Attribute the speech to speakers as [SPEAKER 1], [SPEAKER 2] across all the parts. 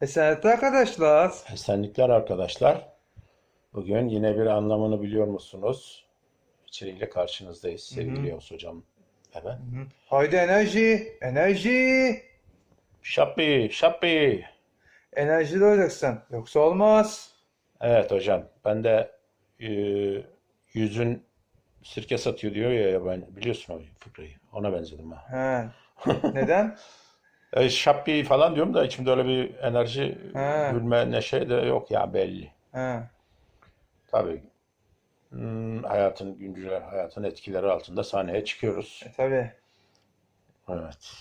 [SPEAKER 1] Esenlikler arkadaşlar.
[SPEAKER 2] Esenlikler arkadaşlar. Bugün yine bir anlamını biliyor musunuz? İçeriğiyle karşınızdayız sevgili Yavuz Hocam. Evet.
[SPEAKER 1] Haydi enerji, enerji.
[SPEAKER 2] Şappi, şappi.
[SPEAKER 1] Enerjili olacaksın. Yoksa olmaz.
[SPEAKER 2] Evet hocam. Ben de e, yüzün sirke satıyor diyor ya ben biliyorsun o fıkrayı. Ona benzedim ha.
[SPEAKER 1] He. Neden?
[SPEAKER 2] E, şappi falan diyorum da içimde öyle bir enerji,
[SPEAKER 1] Ha.
[SPEAKER 2] gülme, neşe de yok ya belli.
[SPEAKER 1] He.
[SPEAKER 2] Tabii hmm, hayatın, güncel hayatın etkileri altında sahneye çıkıyoruz.
[SPEAKER 1] E, tabii.
[SPEAKER 2] Evet.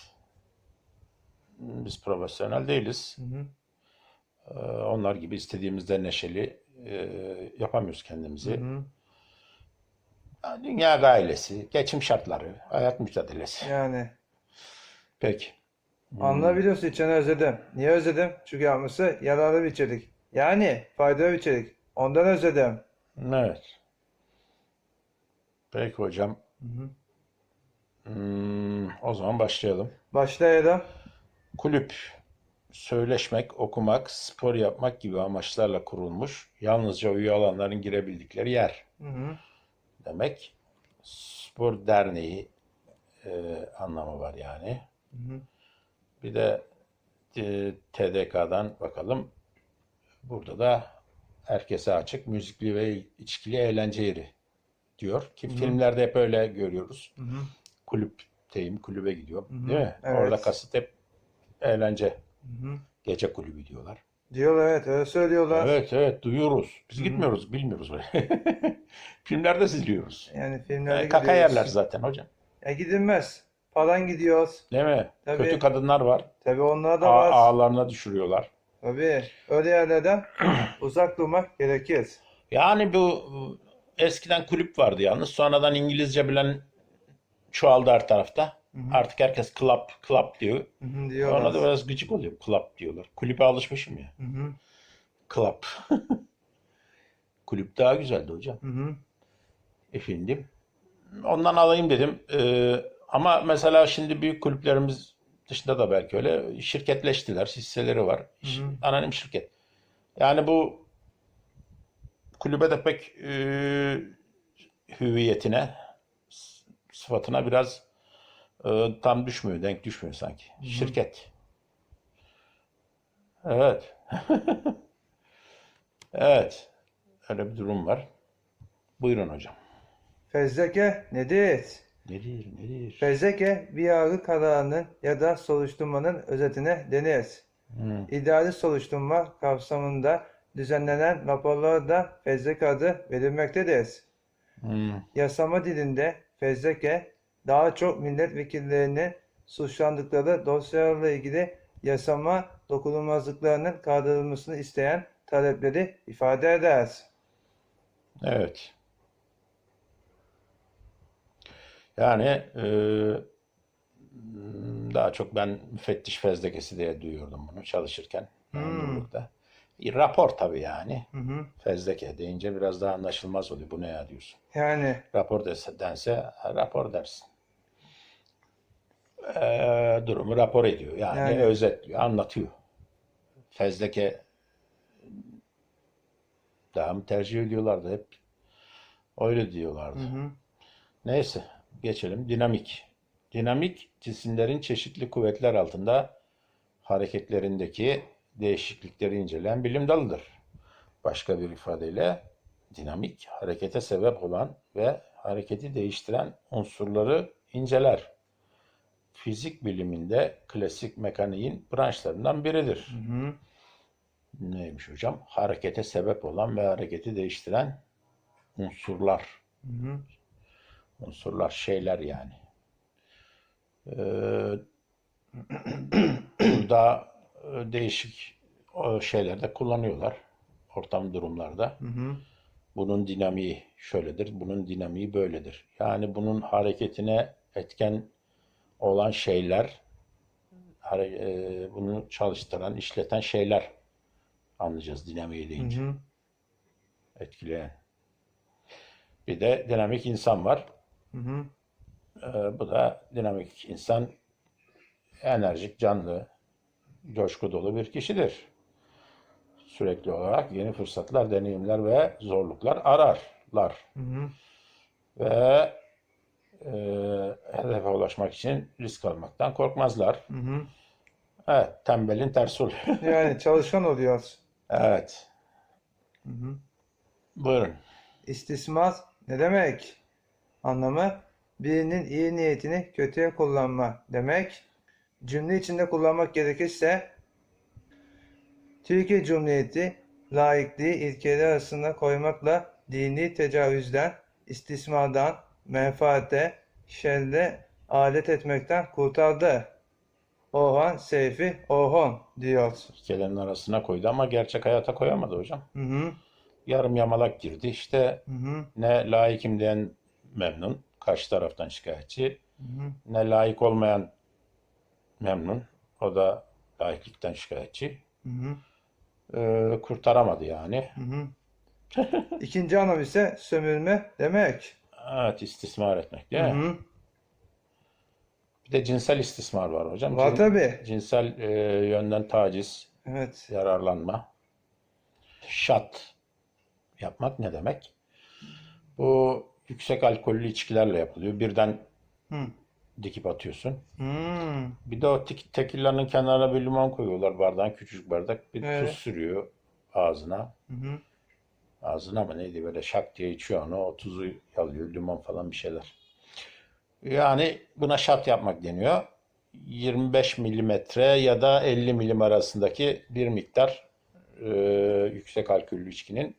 [SPEAKER 2] Biz profesyonel değiliz.
[SPEAKER 1] Hı hı.
[SPEAKER 2] Ee, Onlar gibi istediğimizde neşeli e, yapamıyoruz
[SPEAKER 1] Hı
[SPEAKER 2] kendimizi.
[SPEAKER 1] hı.
[SPEAKER 2] Ya, Dünya gailesi, geçim şartları, hayat mücadelesi.
[SPEAKER 1] Yani.
[SPEAKER 2] Peki.
[SPEAKER 1] Anlayabiliyorsun içini özledim. Niye özledim? Çünkü yapması yararlı bir içerik. Yani faydalı bir içerik. Ondan özledim.
[SPEAKER 2] Evet. Peki hocam.
[SPEAKER 1] Hı hı.
[SPEAKER 2] Hmm, o zaman başlayalım.
[SPEAKER 1] Başlayalım.
[SPEAKER 2] Kulüp, söyleşmek, okumak, spor yapmak gibi amaçlarla kurulmuş, yalnızca üye olanların girebildikleri yer.
[SPEAKER 1] Hı hı.
[SPEAKER 2] demek. Spor derneği e, anlamı var yani.
[SPEAKER 1] Hı hı.
[SPEAKER 2] Bir de e, TDK'dan bakalım. Burada da herkese açık müzikli ve içkili eğlence yeri diyor. Ki filmlerde hep öyle görüyoruz.
[SPEAKER 1] Hı hı.
[SPEAKER 2] Kulüpteyim, kulübe gidiyorum.
[SPEAKER 1] hı.
[SPEAKER 2] Değil mi?
[SPEAKER 1] Evet.
[SPEAKER 2] Orada kasıt hep eğlence.
[SPEAKER 1] Hı hı.
[SPEAKER 2] Gece kulübü diyorlar.
[SPEAKER 1] Diyorlar evet öyle söylüyorlar.
[SPEAKER 2] Evet evet duyuyoruz. Biz gitmiyoruz, bilmiyoruz böyle. Filmlerde izliyoruz.
[SPEAKER 1] Yani filmlerde
[SPEAKER 2] E, kaka
[SPEAKER 1] gidiyoruz.
[SPEAKER 2] yerler zaten hocam.
[SPEAKER 1] Ya gidilmez. Paran gidiyoruz.
[SPEAKER 2] Değil mi?
[SPEAKER 1] Tabii.
[SPEAKER 2] Kötü kadınlar var.
[SPEAKER 1] Tabii onlara da var.
[SPEAKER 2] ağlarına düşürüyorlar.
[SPEAKER 1] Tabii. Öyle yerlerden uzak durmak gerekir.
[SPEAKER 2] Yani bu eskiden kulüp vardı yalnız. Sonradan İngilizce bilen çoğaldı her tarafta. Artık herkes club, club diyor.
[SPEAKER 1] Hı hı,
[SPEAKER 2] Ona da biraz gıcık oluyor. Club diyorlar. Kulübe alışmışım ya.
[SPEAKER 1] Hı hı,
[SPEAKER 2] Club. Kulüp daha güzeldi hocam.
[SPEAKER 1] hı hı.
[SPEAKER 2] Efendim. Ondan alayım dedim. Ee, ama mesela şimdi büyük kulüplerimiz dışında da belki öyle şirketleştiler. Hisseleri var. Ş- Anonim şirket. Yani bu kulübe de pek e, hüviyetine, sıfatına biraz e, tam düşmüyor, denk düşmüyor sanki. Şirket. Evet. Evet. Öyle bir durum var. Buyurun hocam.
[SPEAKER 1] Fezleke nedir?
[SPEAKER 2] Nedir, nedir?
[SPEAKER 1] Fezleke bir yargı kararının ya da soruşturmanın özetine denir.
[SPEAKER 2] Hı,
[SPEAKER 1] İdari soruşturma kapsamında düzenlenen raporlara da fezleke adı verilmektedir.
[SPEAKER 2] hı,
[SPEAKER 1] Yasama dilinde fezleke daha çok milletvekillerinin suçlandıkları dosyalarla ilgili yasama dokunulmazlıklarının kaldırılmasını isteyen talepleri ifade eder.
[SPEAKER 2] Evet. Yani e, daha çok ben müfettiş fezlekesi diye duyuyordum bunu çalışırken. memurlukta. Bir rapor tabii yani.
[SPEAKER 1] Hı hı.
[SPEAKER 2] Fezleke deyince biraz daha anlaşılmaz oluyor. Bu ne ya diyorsun.
[SPEAKER 1] Yani
[SPEAKER 2] Rapor dense rapor dersin. Ee, durumu rapor ediyor. Yani,
[SPEAKER 1] Yani.
[SPEAKER 2] özetliyor, anlatıyor. Fezleke daha mı tercih ediyorlardı hep? Öyle diyorlardı.
[SPEAKER 1] hı hı.
[SPEAKER 2] Neyse geçelim. Dinamik. Dinamik cisimlerin çeşitli kuvvetler altında hareketlerindeki değişiklikleri inceleyen bilim dalıdır. Başka bir ifadeyle dinamik harekete sebep olan ve hareketi değiştiren unsurları inceler. Fizik biliminde klasik mekaniğin branşlarından biridir.
[SPEAKER 1] Hı hı.
[SPEAKER 2] Neymiş hocam? Harekete sebep olan ve hareketi değiştiren unsurlar.
[SPEAKER 1] Hı hı.
[SPEAKER 2] Unsurlar, şeyler yani. Ee, daha e, değişik e, şeyler de kullanıyorlar ortam durumlarda.
[SPEAKER 1] Hı hı.
[SPEAKER 2] Bunun dinamiği şöyledir, bunun dinamiği böyledir. Yani bunun hareketine etken olan şeyler, e, bunu çalıştıran, işleten şeyler anlayacağız dinamiği
[SPEAKER 1] Hı
[SPEAKER 2] deyince.
[SPEAKER 1] hı.
[SPEAKER 2] Etkileyen. Bir de dinamik insan var.
[SPEAKER 1] Hı hı.
[SPEAKER 2] Ee, bu da dinamik insan enerjik, canlı, coşku dolu bir kişidir. sürekli olarak yeni fırsatlar, deneyimler ve zorluklar ararlar.
[SPEAKER 1] Hı hı.
[SPEAKER 2] Ve e, hedefe ulaşmak için risk almaktan korkmazlar.
[SPEAKER 1] Hı hı.
[SPEAKER 2] Evet, tembelin tersi oluyor.
[SPEAKER 1] Yani çalışkan oluyoruz.
[SPEAKER 2] Evet,
[SPEAKER 1] Hı hı.
[SPEAKER 2] buyurun.
[SPEAKER 1] İstismar ne demek? Anlamı birinin iyi niyetini kötüye kullanma demek. Cümle içinde kullanmak gerekirse Türkiye Cumhuriyeti laikliği ilkeleri arasında koymakla dini tecavüzden, istismardan, menfaate, şerre alet etmekten kurtardı. Orhan Seyfi Orhon diyor.
[SPEAKER 2] Ülkelerin arasına koydu ama gerçek hayata koyamadı hocam.
[SPEAKER 1] Hı hı,
[SPEAKER 2] Yarım yamalak girdi. İşte
[SPEAKER 1] hı hı,
[SPEAKER 2] ne layıkım diyen memnun, karşı taraftan şikayetçi.
[SPEAKER 1] hı hı.
[SPEAKER 2] Ne layık olmayan memnun, o da layıklıktan şikayetçi.
[SPEAKER 1] Hı hı.
[SPEAKER 2] Ee, kurtaramadı yani.
[SPEAKER 1] Hı hı. İkinci anlam ise sömürme demek.
[SPEAKER 2] Evet, istismar etmek değil
[SPEAKER 1] Hı
[SPEAKER 2] mi?
[SPEAKER 1] hı.
[SPEAKER 2] Bir de cinsel istismar var hocam.
[SPEAKER 1] Var
[SPEAKER 2] Cin-
[SPEAKER 1] tabii.
[SPEAKER 2] Cinsel e, yönden taciz,
[SPEAKER 1] Evet.
[SPEAKER 2] yararlanma. Şat yapmak ne demek? Bu yüksek alkollü içkilerle yapılıyor. Birden
[SPEAKER 1] Hı.
[SPEAKER 2] dikip atıyorsun.
[SPEAKER 1] Hmm.
[SPEAKER 2] Bir de o tek- tekillanın kenarına bir limon koyuyorlar bardağın küçük bardak. Bir
[SPEAKER 1] Evet.
[SPEAKER 2] tuz sürüyor ağzına.
[SPEAKER 1] Hı hı.
[SPEAKER 2] Ağzına mı neydi böyle şak diye içiyor onu. O tuzu yalıyor limon falan bir şeyler. Yani buna şat yapmak deniyor. 25 milimetre ya da 50 milim arasındaki bir miktar e, yüksek alkollü içkinin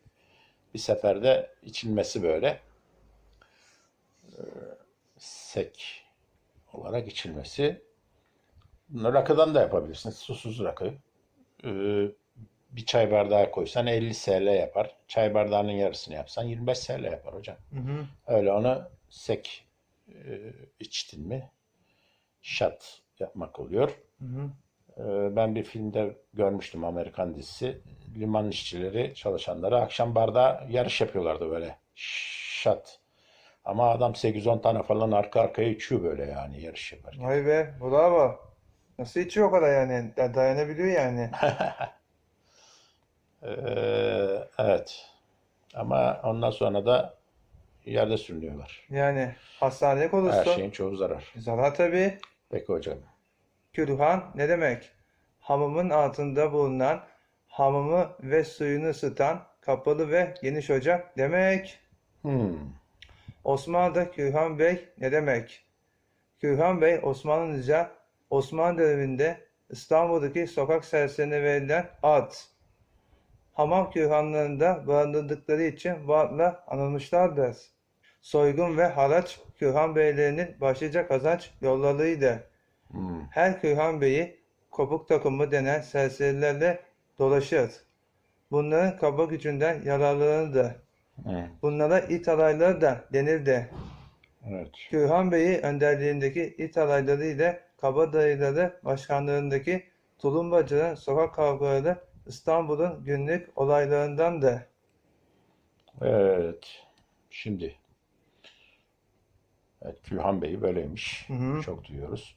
[SPEAKER 2] bir seferde içilmesi böyle. Sek olarak içilmesi. Bunu rakıdan da yapabilirsiniz. Susuz rakı. E, bir çay bardağı koysan 50 SL yapar. Çay bardağının yarısını yapsan 25 SL yapar hocam.
[SPEAKER 1] Hı hı.
[SPEAKER 2] Öyle onu sek e, içtin mi şat yapmak oluyor.
[SPEAKER 1] Hı hı.
[SPEAKER 2] E, ben bir filmde görmüştüm Amerikan dizisi. Liman işçileri çalışanları akşam barda yarış yapıyorlardı böyle. Şat. Ama adam 8-10 tane falan arka arkaya içiyor böyle yani yarış yaparken.
[SPEAKER 1] Vay be, bravo. Nasıl içiyor o kadar yani? Da- Dayanabiliyor yani.
[SPEAKER 2] E, evet. Ama ondan sonra da yerde sürünüyorlar.
[SPEAKER 1] Yani hastanelik
[SPEAKER 2] Her şeyin çoğu zarar.
[SPEAKER 1] zarar tabii.
[SPEAKER 2] Peki hocam.
[SPEAKER 1] Kürhan ne demek? Hamamın altında bulunan hamamı ve suyunu ısıtan kapalı ve geniş ocak demek.
[SPEAKER 2] Hmm.
[SPEAKER 1] Osmanlı'da Kürhan Bey ne demek? Kürhan Bey Osmanlıca Osmanlı döneminde İstanbul'daki sokak serserine verilen ad. Hamam kürhanlarında barındırdıkları için varla anılmışlardır. Soygun ve haraç Kürhan Beylerinin başlıca kazanç yollarıydı.
[SPEAKER 2] Hmm.
[SPEAKER 1] Her Kürhan Bey'i kopuk takımı denen serserilerle dolaşır. Bunların kaba gücünden yararlanırdı.
[SPEAKER 2] Hmm.
[SPEAKER 1] Bunlara it alayları da denirdi.
[SPEAKER 2] Evet.
[SPEAKER 1] Kürhan Bey'i önderliğindeki it alayları ile kabadayıları başkanlığındaki tulumbacıların sokak kavgaları İstanbul'un günlük olaylarındandı.
[SPEAKER 2] Evet. Şimdi. Evet, Külhan Bey böyleymiş.
[SPEAKER 1] Hı hı.
[SPEAKER 2] Çok duyuyoruz.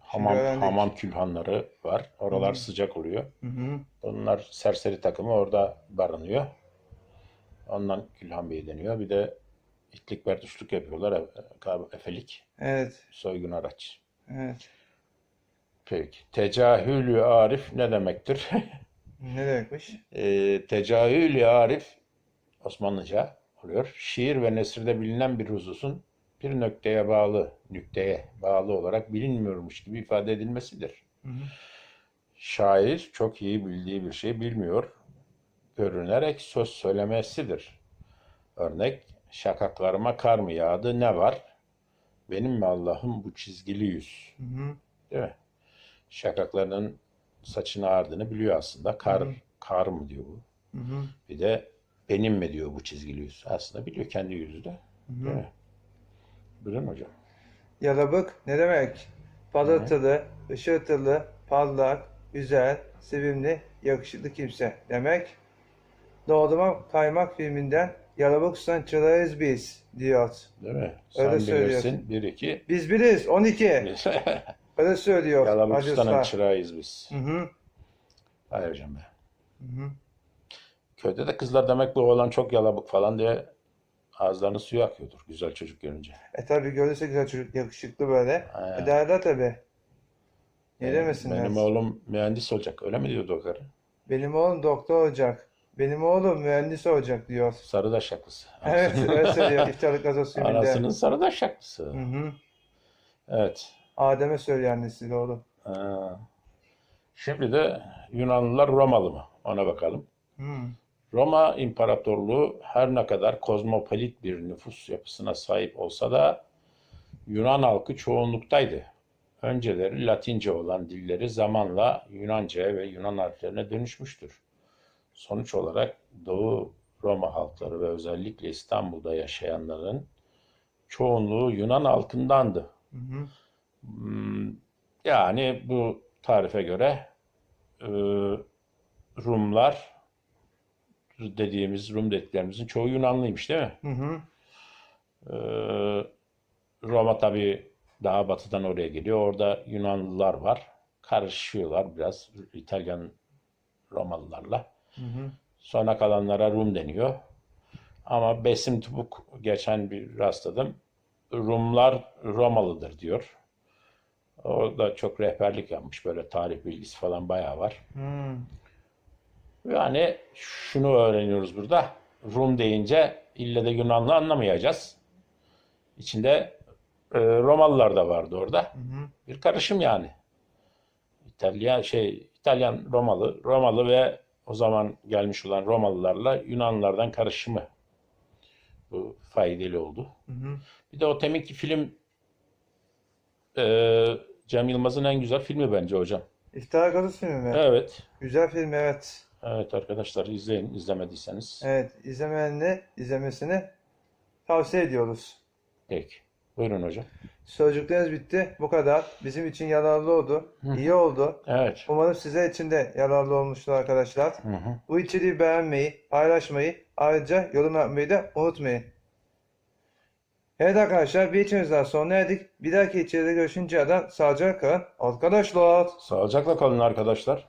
[SPEAKER 2] Hamam,
[SPEAKER 1] öğrendik.
[SPEAKER 2] hamam külhanları var. Oralar
[SPEAKER 1] Hı.
[SPEAKER 2] sıcak oluyor.
[SPEAKER 1] Hı hı.
[SPEAKER 2] Onlar serseri takımı orada barınıyor. Ondan Külhan Bey deniyor. Bir de itlik berduşluk yapıyorlar. Efelik.
[SPEAKER 1] Evet,
[SPEAKER 2] Soygun araç.
[SPEAKER 1] evet.
[SPEAKER 2] Peki. Tecahülü arif ne demektir?
[SPEAKER 1] Ne demekmiş?
[SPEAKER 2] e, tecahülü arif Osmanlıca oluyor. Şiir ve nesirde bilinen bir hususun bir nökteye bağlı, nükteye bağlı olarak bilinmiyormuş gibi ifade edilmesidir.
[SPEAKER 1] Hı hı.
[SPEAKER 2] Şair çok iyi bildiği bir şey bilmiyor, görünerek söz söylemesidir. Örnek, şakaklarıma kar mı yağdı, ne var? Benim mi Allah'ım bu çizgili yüz?
[SPEAKER 1] Hı hı.
[SPEAKER 2] Değil mi? Şakaklarının saçın ağardığını biliyor aslında. Kar,
[SPEAKER 1] Hı hı.
[SPEAKER 2] kar mı diyor bu?
[SPEAKER 1] Hı hı.
[SPEAKER 2] Bir de benim mi diyor bu çizgili yüz. Aslında biliyor kendi yüzü de.
[SPEAKER 1] Hı
[SPEAKER 2] Değil
[SPEAKER 1] hı.
[SPEAKER 2] mi? Buyurun hocam.
[SPEAKER 1] Yalabık ne demek? Parıltılı, ışıltılı, parlak, güzel, sevimli, yakışıklı kimse demek. Doğrama Kaymak filminden Yalabık çırağıyız biz diyor.
[SPEAKER 2] Değil mi?
[SPEAKER 1] Öyle
[SPEAKER 2] Sen
[SPEAKER 1] söylüyorsun.
[SPEAKER 2] bilirsin. Bir iki.
[SPEAKER 1] Biz biriz 12.
[SPEAKER 2] Biz.
[SPEAKER 1] Öyle söylüyor Usta.
[SPEAKER 2] çırağıyız biz.
[SPEAKER 1] Hı hı.
[SPEAKER 2] Hayır hocam be.
[SPEAKER 1] Hı hı.
[SPEAKER 2] köyde de kızlar demek bu oğlan çok yalabık falan diye ağızlarının suyu akıyordur güzel çocuk görünce.
[SPEAKER 1] E tabi görürse güzel çocuk yakışıklı böyle. E derler tabi. Niye
[SPEAKER 2] Benim,
[SPEAKER 1] demesinler?
[SPEAKER 2] benim oğlum mühendis olacak öyle mi diyordu o karı?
[SPEAKER 1] Benim oğlum doktor olacak. Benim oğlum mühendis olacak diyor.
[SPEAKER 2] Sarıdaş şaklısı.
[SPEAKER 1] Evet öyle söylüyor iftarlık gazoz filminde.
[SPEAKER 2] Anasının sarıdaş şaklısı.
[SPEAKER 1] Hı hı.
[SPEAKER 2] Evet.
[SPEAKER 1] Adem'e söylüyor annesi doğru.
[SPEAKER 2] Ha. Şimdi de Yunanlılar Romalı mı? Ona bakalım.
[SPEAKER 1] Hı.
[SPEAKER 2] Roma İmparatorluğu her ne kadar kozmopolit bir nüfus yapısına sahip olsa da Yunan halkı çoğunluktaydı. Önceleri Latince olan dilleri zamanla Yunanca'ya ve Yunan harflerine dönüşmüştür. Sonuç olarak Doğu Roma halkları ve özellikle İstanbul'da yaşayanların çoğunluğu Yunan halkındandı.
[SPEAKER 1] Hı hı.
[SPEAKER 2] Hmm, Yani bu tarife göre e, Rumlar dediğimiz Rum dediklerimizin çoğu Yunanlıymış değil mi?
[SPEAKER 1] Hı hı.
[SPEAKER 2] E, Roma tabii daha batıdan oraya geliyor. Orada Yunanlılar var. Karışıyorlar biraz İtalyan Romalılarla.
[SPEAKER 1] Hı hı.
[SPEAKER 2] Sonra kalanlara Rum deniyor. Ama Besim Tupuk geçen bir rastladım. Rumlar Romalıdır diyor. O da çok rehberlik yapmış. Böyle tarih bilgisi falan bayağı var.
[SPEAKER 1] Hı.
[SPEAKER 2] Yani şunu öğreniyoruz burada. Rum deyince ille de Yunanlı anlamayacağız. İçinde e, Romalılar da vardı orada.
[SPEAKER 1] Hı hı.
[SPEAKER 2] Bir karışım yani. İtalyan şey İtalyan Romalı, Romalı ve o zaman gelmiş olan Romalılarla Yunanlılardan karışımı. Bu faydalı oldu.
[SPEAKER 1] Hı hı.
[SPEAKER 2] Bir de o teminki film e, Cem Yılmaz'ın en güzel filmi bence hocam.
[SPEAKER 1] İftara gazoz filmi mi?
[SPEAKER 2] Evet.
[SPEAKER 1] Güzel film evet.
[SPEAKER 2] Evet arkadaşlar izleyin izlemediyseniz.
[SPEAKER 1] Evet izlemeyenle izlemesini tavsiye ediyoruz.
[SPEAKER 2] Peki. Buyurun hocam.
[SPEAKER 1] Sözcükleriniz bitti. Bu kadar. Bizim için yararlı oldu. İyi oldu.
[SPEAKER 2] Evet.
[SPEAKER 1] Umarım sizler için de yararlı olmuştur arkadaşlar.
[SPEAKER 2] Hı hı.
[SPEAKER 1] Bu içeriği beğenmeyi, paylaşmayı, ayrıca yorum yapmayı da unutmayın. Evet arkadaşlar bir içeriğimiz daha sona erdik. Bir dahaki içeride görüşünceye kadar sağlıcakla kalın. Arkadaşlar.
[SPEAKER 2] Sağlıcakla kalın arkadaşlar.